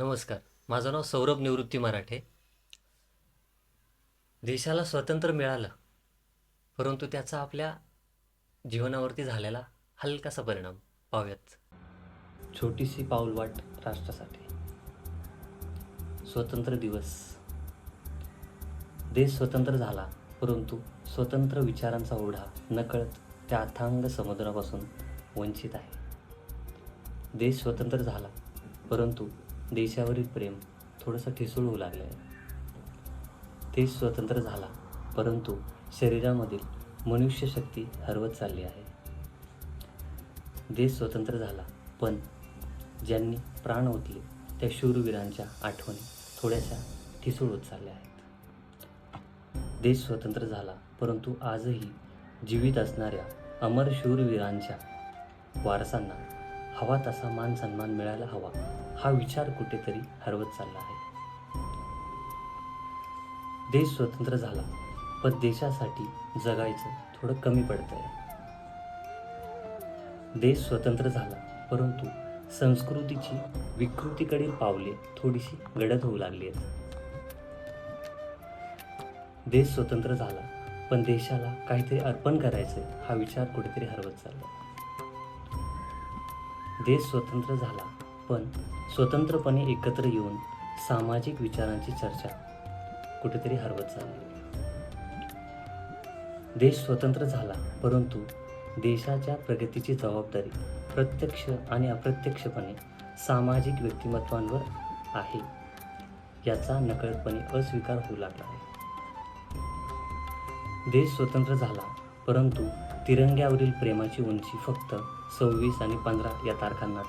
नमस्कार. माझं नाव सौरभ निवृत्ती मराठे. देशाला स्वातंत्र्य मिळालं परंतु त्याचा आपल्या जीवनावरती झालेला हलकासा परिणाम पाहूयात. छोटीशी पाऊलवाट राष्ट्रासाठी. स्वतंत्र दिवस. देश स्वतंत्र झाला परंतु स्वतंत्र विचारांचा ओढा नकळत त्या अथांग समुद्रापासून वंचित आहे. देश स्वतंत्र झाला परंतु देशावरील प्रेम थोडंसं ठिसूळ होऊ लागलं आहे देश स्वतंत्र झाला परंतु शरीरामधील मनुष्यशक्ती हरवत चालली आहे. देश स्वतंत्र झाला पण ज्यांनी प्राण ओतले त्या शूरवीरांच्या आठवणी थोड्याशा ठिसूळ होत चालल्या आहेत. देश स्वतंत्र झाला परंतु आजही जीवित असणाऱ्या अमर शूरवीरांच्या वारसांना हवा तसा मान सन्मान मिळायला हवा. हा विचार कुठेतरी हरवत चालला आहे. देश स्वतंत्र झाला पण देशासाठी जगायचं थोडं कमी पडतंय. देश स्वतंत्र झाला परंतु संस्कृतीची विकृतीकडील पावले थोडीशी गडद होऊ लागली आहेत देश स्वतंत्र झाला पण देशाला काहीतरी अर्पण करायचंय हा विचार कुठेतरी हरवत चालला. देश स्वतंत्र झाला. पण स्वतंत्रपणे एकत्र येऊन सामाजिक विचारांची चर्चा कुठेतरी हरवत चालली. देश स्वतंत्र झाला परंतु देशाच्या प्रगतीची जबाबदारी प्रत्यक्ष आणि अप्रत्यक्षपणे सामाजिक व्यक्तिमत्वांवर आहे याचा नकळतपणे अस्वीकार होऊ लागला आहे. देश स्वतंत्र झाला परंतु तिरंग्यावरील प्रेमाची उंची फक्त सव्वीस आणि पंधरा या तारखांनाच.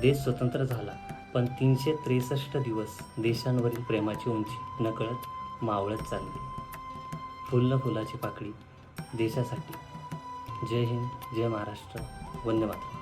देश स्वतंत्र झाला पण तीनशे त्रेसष्ट दिवस देशांवरील प्रेमाची उंची नकळत मावळत चालली. फुल्ल फुलाची पाकळी देशासाठी. जय हिंद जय महाराष्ट्र. वंदे मातरम.